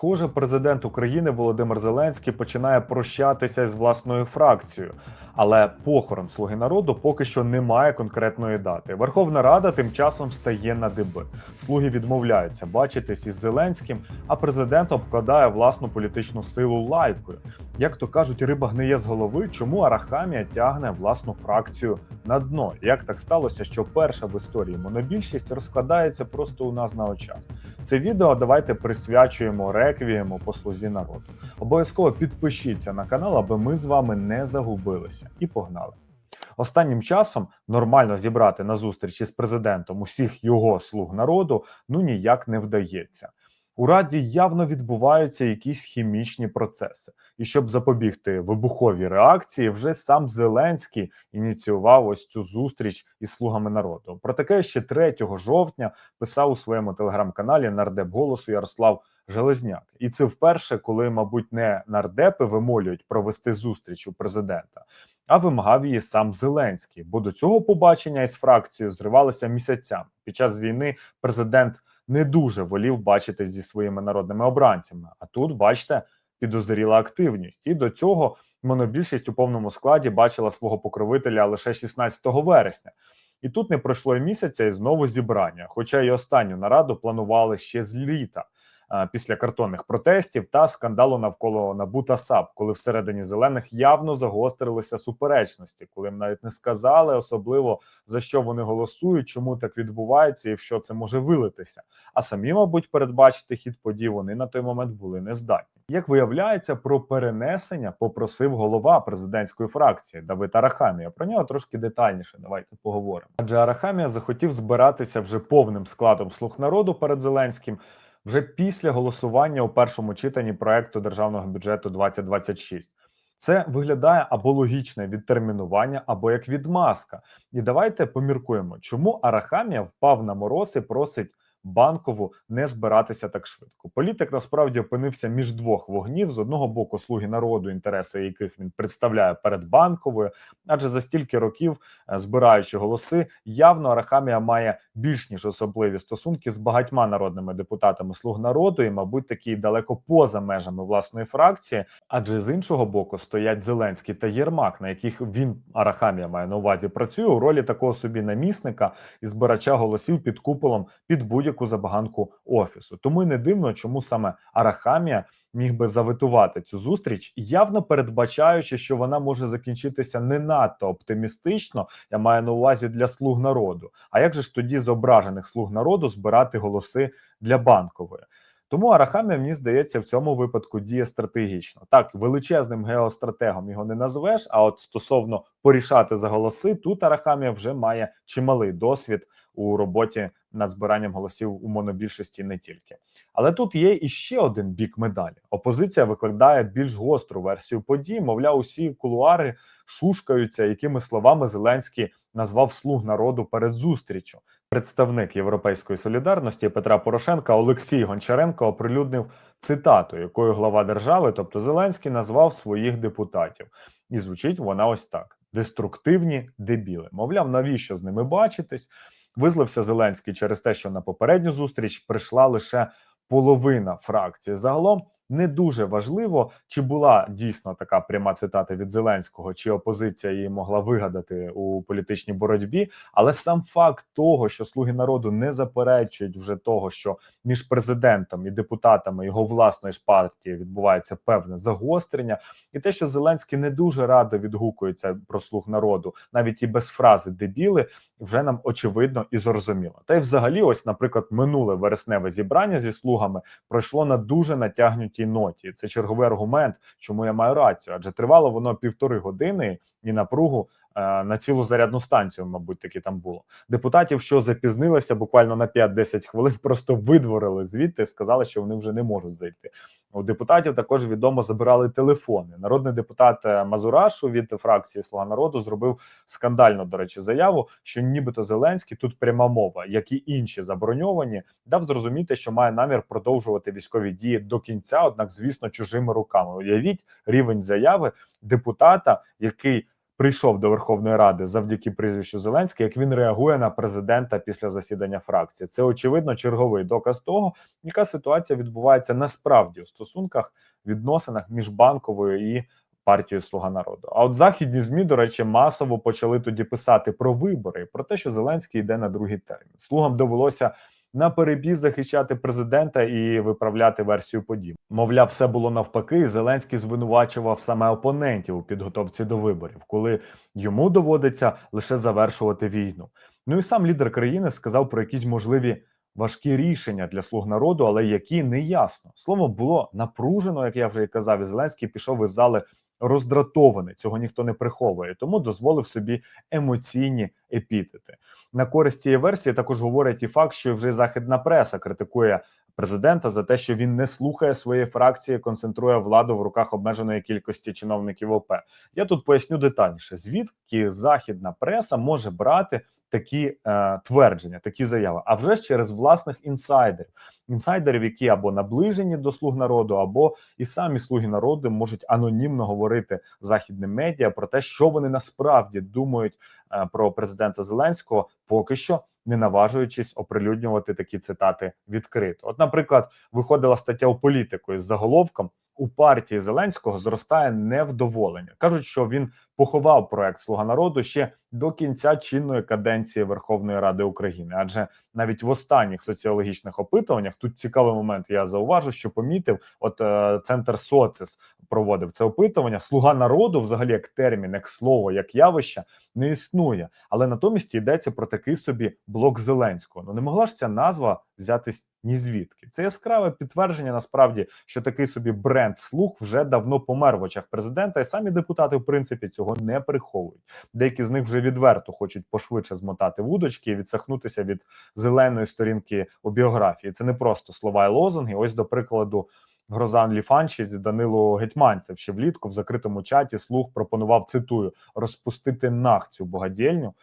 Схоже, президент України Володимир Зеленський починає прощатися з власною фракцією, але похорон слуги народу поки що не має конкретної дати. Верховна Рада тим часом стає на диби. Слуги відмовляються бачитись із Зеленським, а президент обкладає власну політичну силу лайкою. Як то кажуть, риба гниє з голови, чому Арахамія тягне власну фракцію на дно? Як так сталося, що перша в історії монобільшість розкладається просто у нас на очах? Це відео давайте присвячуємо реквієму по слузі народу. Обов'язково підпишіться на канал, аби ми з вами не загубилися. І погнали. Останнім часом нормально зібрати на зустрічі з президентом усіх його слуг народу ну ніяк не вдається. У раді явно відбуваються якісь хімічні процеси, і щоб запобігти вибуховій реакції, вже сам Зеленський ініціював ось цю зустріч із слугами народу. Про таке ще 3 жовтня писав у своєму телеграм-каналі нардеп голосу Ярослав Железняк. І це вперше, коли, мабуть, не нардепи вимолюють провести зустріч у президента, а вимагав її сам Зеленський. Бо до цього побачення із фракцією зривалися місяцями. Під час війни президент не дуже волів бачитись зі своїми народними обранцями. А тут, бачите, підозріла активність. І до цього монобільшість у повному складі бачила свого покровителя лише 16 вересня. І тут не пройшло і місяця, і знову зібрання. Хоча й останню нараду планували ще з літа. А, Після картонних протестів та скандалу навколо НАБУ та САП, коли всередині зелених явно загострилися суперечності, коли їм навіть не сказали особливо за що вони голосують, чому так відбувається і в що це може вилитися. А самі, мабуть, передбачити хід подій вони на той момент були не здатні. Як виявляється, про перенесення попросив голова президентської фракції Давид Арахамія. Про нього трошки детальніше. Давайте поговоримо. Адже Арахамія захотів збиратися вже повним складом слуг народу перед Зеленським. Вже після голосування у першому читанні проекту державного бюджету 2026. Це виглядає або логічне відтермінування, або як відмазка. І давайте поміркуємо, чому Арахамія впав на мороз і просить банкову не збиратися так швидко. Політик насправді опинився між двох вогнів: з одного боку, слуги народу, інтереси яких він представляє перед банковою, адже за стільки років, е, збираючи голоси, явно Арахамія має більш ніж особливі стосунки з багатьма народними депутатами слуг народу, і, мабуть, такі далеко поза межами власної фракції. Адже з іншого боку стоять Зеленський та Єрмак, на яких він Арахамія має на увазі працює у ролі такого собі намісника і збирача голосів під куполом під будь-яку забаганку офісу. Тому й не дивно, чому саме Арахамія міг би заветувати цю зустріч, явно передбачаючи, що вона може закінчитися не надто оптимістично. Я маю на увазі для слуг народу. А як же ж тоді з ображених слуг народу збирати голоси для банкової? Тому Арахамія, мені здається, в цьому випадку діє стратегічно. Так, величезним геостратегом його не назвеш. А от стосовно порішати за голоси, тут Арахамія вже має чималий досвід у роботі над збиранням голосів у монобільшості не тільки. Але тут є іще один бік медалі. Опозиція викладає більш гостру версію подій. Мовляв, усі кулуари шушкаються, якими словами Зеленський назвав слуг народу перед зустрічю. Представник Європейської солідарності Петра Порошенка Олексій Гончаренко оприлюднив цитату, якою глава держави, тобто Зеленський, назвав своїх депутатів, і звучить вона ось так: деструктивні дебіли. Мовляв, навіщо з ними бачитись? Визлився Зеленський через те, що на попередню зустріч прийшла лише половина фракції. Загалом не дуже важливо, чи була дійсно така пряма цитата від Зеленського, чи опозиція її могла вигадати у політичній боротьбі. Але сам факт того, що слуги народу не заперечують вже того, що між президентом і депутатами його власної ж партії відбувається певне загострення, і те, що Зеленський не дуже радо відгукується про слуг народу, навіть і без фрази дебіли, вже нам очевидно і зрозуміло. Та й взагалі, ось, наприклад, минуле вересневе зібрання зі слугами пройшло на дуже натягнутій ноті. Це черговий аргумент, чому я маю рацію, адже тривало воно півтори години і напругу. Е, На цілу зарядну станцію, мабуть, таки там було депутатів, що запізнилися буквально на 5-10 хвилин, просто видворили звідти, сказали, що вони вже не можуть зайти. У депутатів також відомо забирали телефони. Народний депутат е, Мазурашу від фракції Слуга народу зробив скандальну, до речі, заяву, що нібито Зеленський тут пряма мова, як і інші заброньовані, дав зрозуміти, що має намір продовжувати військові дії до кінця, однак, звісно, чужими руками. Уявіть рівень заяви депутата, який прийшов до Верховної Ради завдяки прізвищу Зеленський, як він реагує на президента після засідання фракції. Це очевидно черговий доказ того, яка ситуація відбувається насправді у стосунках відносинах між банковою і партією Слуга народу. А от західні змі, до речі, масово почали тоді писати про вибори, про те, що Зеленський йде на другий термін. Слугам довелося. На перебіз захищати президента і виправляти версію подій. Мовляв, все було навпаки. Зеленський звинувачував саме опонентів у підготовці до виборів, коли йому доводиться лише завершувати війну. Ну і сам лідер країни сказав про якісь можливі важкі рішення для слуг народу, але які не ясно. Слово було напружено, як я вже і казав. І Зеленський пішов із зали роздратований. Цього ніхто не приховує, тому дозволив собі емоційні епітети. На користь цієї версії також говорить і факт, що вже західна преса критикує. Президента за те, що він не слухає своєї фракції, концентрує владу в руках обмеженої кількості чиновників ОП. Я тут поясню детальніше, звідки західна преса може брати такі е, твердження, такі заяви, а вже через власних інсайдерів, інсайдерів, які або наближені до слуг народу, або і самі слуги народу можуть анонімно говорити західним медіа про те, що вони насправді думають е, про президента Зеленського, поки що не наважуючись оприлюднювати такі цитати відкрито. От, наприклад, виходила стаття у політику із заголовком. У партії Зеленського зростає невдоволення. кажуть, що він поховав проект Слуга народу ще до кінця чинної каденції Верховної Ради України. Адже навіть в останніх соціологічних опитуваннях тут цікавий момент. Я зауважу, що помітив, от е, центр Социс проводив це опитування. Слуга народу, взагалі, як термін, як слово, як явище, не існує. Але натомість йдеться про такий собі блок Зеленського. Ну не могла ж ця назва взятись ні звідки. Це яскраве підтвердження насправді, що такий собі бренд слуг вже давно помер в очах президента, і самі депутати, в принципі, цього не приховують. Деякі з них вже відверто хочуть пошвидше змотати вудочки і відсахнутися від зеленої сторінки у біографії. Це не просто слова і лозунги. Ось до прикладу. Грозан Ліфанчість Данило Гетьманцев ще влітку в закритому чаті слух пропонував цитую розпустити нах цю богадільню.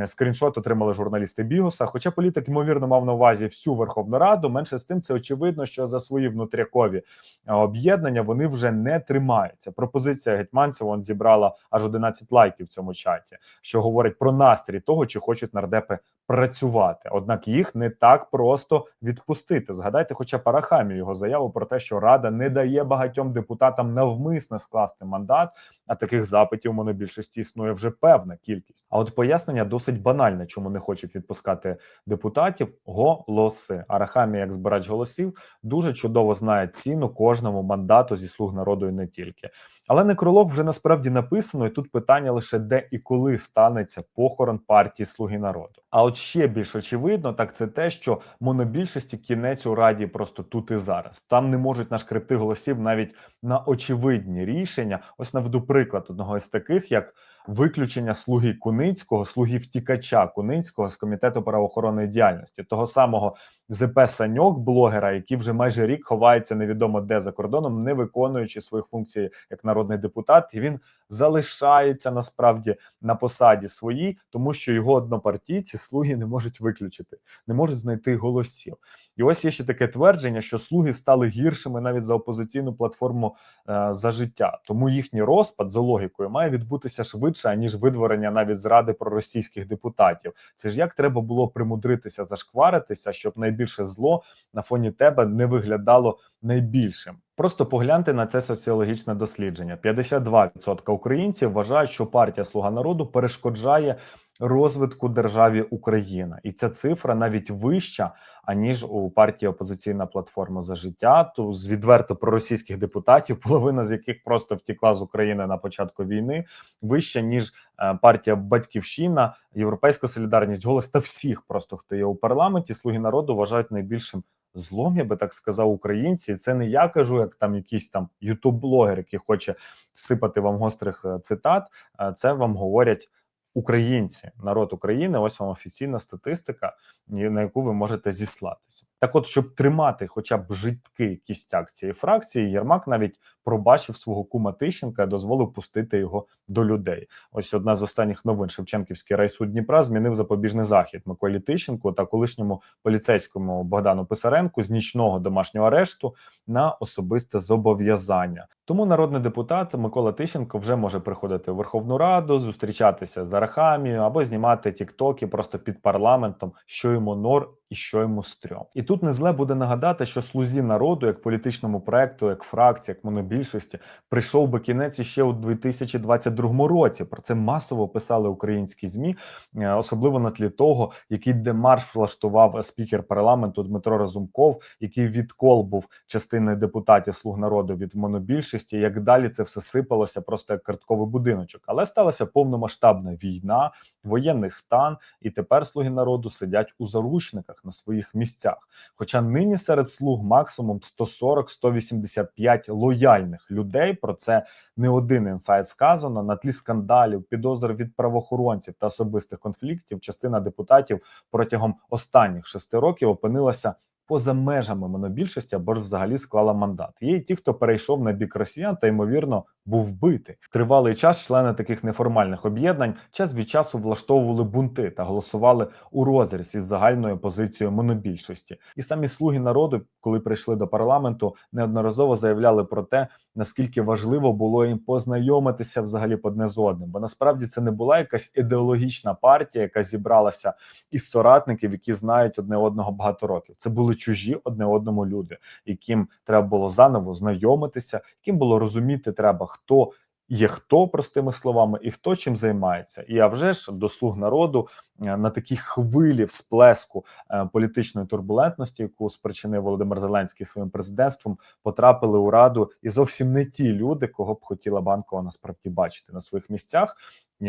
Е, скріншот отримали журналісти Бігуса. Хоча політик ймовірно мав на увазі всю Верховну Раду. Менше з тим, це очевидно, що за свої внутрякові е, об'єднання вони вже не тримаються. Пропозиція гетьманців он зібрала аж 11 лайків в цьому чаті, що говорить про настрій того, чи хочуть нардепи працювати. Однак їх не так просто відпустити. Згадайте, хоча Парахамі його заяву про те, що рада не дає багатьом депутатам навмисно скласти мандат. А таких запитів у монобільшості існує вже певна кількість. А от пояснення досить банальне, чому не хочуть відпускати депутатів. Голоси Арахамі, як збирач голосів, дуже чудово знає ціну кожному мандату зі слуг народу і не тільки. Але некролог вже насправді написано, і тут питання лише де і коли станеться похорон партії Слуги народу. А от ще більш очевидно, так це те, що монобільшості кінець у раді просто тут і зараз. Там не можуть нашкребти голосів навіть на очевидні рішення. Ось наведу приклад одного із таких, як виключення слуги Куницького, слуги втікача Куницького з комітету правоохоронної діяльності, того самого ЗП Саньок, блогера, який вже майже рік ховається невідомо де за кордоном, не виконуючи своїх функцій як народний депутат, і він залишається насправді на посаді своїй, тому що його однопартійці слуги не можуть виключити, не можуть знайти голосів. І ось є ще таке твердження, що слуги стали гіршими навіть за опозиційну платформу е, за життя. Тому їхній розпад за логікою має відбутися швидше аніж видворення навіть зради проросійських депутатів. Це ж як треба було примудритися зашкваритися, щоб найбільше зло на фоні тебе не виглядало найбільшим. Просто погляньте на це соціологічне дослідження: 52% українців вважають, що партія Слуга народу перешкоджає розвитку державі Україна, і ця цифра навіть вища аніж у партії Опозиційна платформа за життя. То з відверто проросійських депутатів, половина з яких просто втікла з України на початку війни, вища ніж е, партія Батьківщина, Європейська солідарність, голос та всіх, просто хто є у парламенті, слуги народу вважають найбільшим. Злом, я би так сказав, українці. Це не я кажу, як там якийсь там ютуб-блогер, який хоче сипати вам гострих е, цитат. Е, це вам говорять українці, народ України. Ось вам офіційна статистика, на яку ви можете зіслатися. Так, от, щоб тримати, хоча б житкий кістяк цієї фракції, Єрмак навіть пробачив свого кума Тищенка і дозволив пустити його до людей. Ось одна з останніх новин Шевченківський райсуд Дніпра змінив запобіжний захід Миколі Тищенку та колишньому поліцейському Богдану Писаренку з нічного домашнього арешту на особисте зобов'язання. Тому народний депутат Микола Тищенко вже може приходити в Верховну Раду, зустрічатися з Арахамією або знімати тіктоки просто під парламентом, що йому нор і що йому стрьом. І тут не зле буде нагадати, що слузі народу, як політичному проекту, як фракції, як монобільшості, прийшов би кінець іще у 2022 році. Про це масово писали українські змі, е, особливо на тлі того, який демарш влаштував спікер парламенту Дмитро Разумков, який відкол був частини депутатів слуг народу від монобільшості. Як далі це все сипалося, просто як картковий будиночок. Але сталася повномасштабна війна, воєнний стан, і тепер слуги народу сидять у заручниках на своїх місцях. Хоча нині серед слуг максимум 140-185 лояльних людей. Про це не один інсайт сказано на тлі скандалів, підозр від правоохоронців та особистих конфліктів. Частина депутатів протягом останніх шести років опинилася поза межами монобільшості або ж взагалі склала мандат. Є й ті, хто перейшов на бік росіян та ймовірно був вбитий. Тривалий час члени таких неформальних об'єднань час від часу влаштовували бунти та голосували у розріз із загальною позицією монобільшості. І самі слуги народу, коли прийшли до парламенту, неодноразово заявляли про те, наскільки важливо було їм познайомитися взагалі одне з одним. Бо насправді це не була якась ідеологічна партія, яка зібралася із соратників, які знають одне одного багато років. Це були чужі одне одному люди, яким треба було заново знайомитися, яким було розуміти треба, хто є хто, простими словами, і хто чим займається. І а вже ж до слуг народу е, на такій хвилі всплеску е, політичної турбулентності, яку спричинив Володимир Зеленський своїм президентством, потрапили у раду і зовсім не ті люди, кого б хотіла банкова насправді бачити на своїх місцях.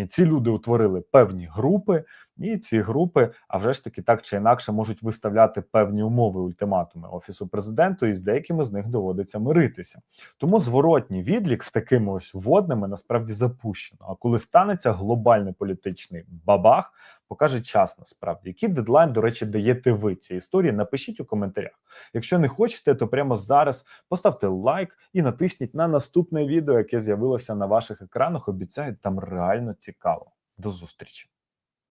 Ці люди утворили певні групи, і ці групи, а вже ж таки так чи інакше, можуть виставляти певні умови ультиматуми офісу президенту, і з деякими з них доводиться миритися. Тому зворотній відлік з такими ось водними насправді запущено. А коли станеться глобальний політичний бабах, покаже час насправді. Який дедлайн, до речі, даєте ви цій історії? Напишіть у коментарях. Якщо не хочете, то прямо зараз поставте лайк і натисніть на наступне відео, яке з'явилося на ваших екранах. Обіцяю, там реально цікаво. До зустрічі.